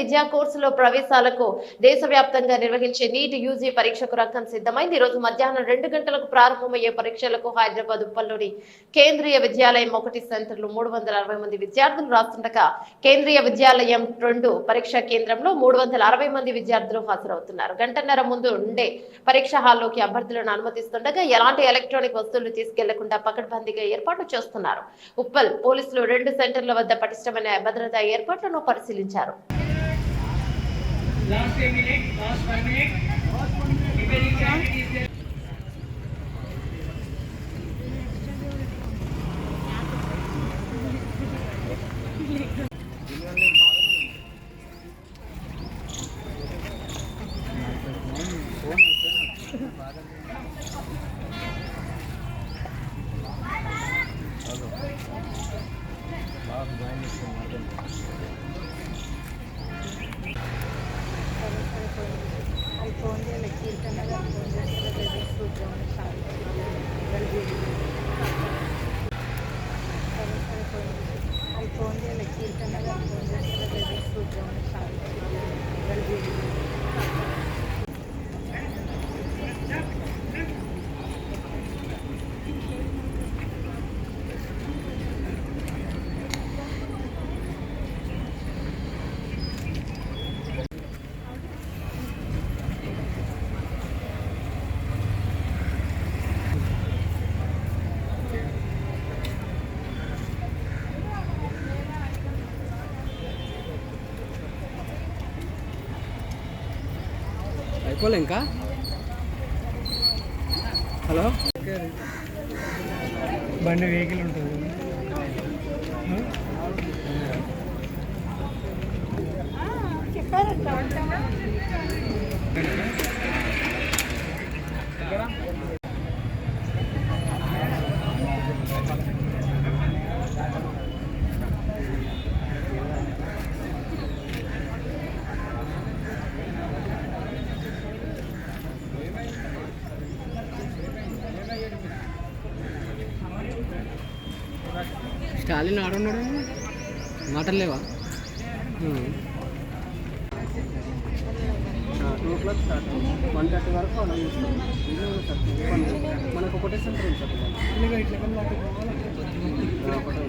విద్యా కోర్సులో ప్రవేశాలకు దేశవ్యాప్తంగా నిర్వహించే నీట్ యూజీ పరీక్షకు రంగం సిద్ధమైంది. ఈ రోజు మధ్యాహ్నం రెండు గంటలకు ప్రారంభమయ్యే పరీక్షలకు హైదరాబాద్ ఉప్పల్లోని కేంద్రీయ విద్యాలయం ఒకటి సెంటర్లు మూడు వందల అరవై మంది విద్యార్థులు రాస్తుండగా కేంద్రీయ విద్యాలయం రెండు పరీక్షా కేంద్రంలో మూడు వందల అరవై మంది విద్యార్థులు హాజరవుతున్నారు. గంటన్నర ముందు ఉండే పరీక్ష హాల్లోకి అభ్యర్థులను అనుమతిస్తుండగా ఎలాంటి ఎలక్ట్రానిక్ వస్తువులు తీసుకెళ్ళకుండా పకడ్బందీగా ఏర్పాట్లు చేస్తున్నారు. ఉప్పల్ పోలీసులు రెండు సెంటర్ల వద్ద పటిష్టమైన భద్రతా ఏర్పాట్లను పరిశీలించారు. Last 10 minutes, last 1 minutes. Last 1. இப்போ வந்து எனக்கு இருக்கனால இப்போ வந்து சாப்பிட்டு అయిపోలే ఇంకా హలో? బండి వెహికల్ ఉంటుంది. స్టాలిన్ ఆడున్నాడు మాటలు లేవా? Two o'clock start one thirty వరకు అలా మనకు ఒకటే. సెంటర్ ఉంది సార్. ఒకటే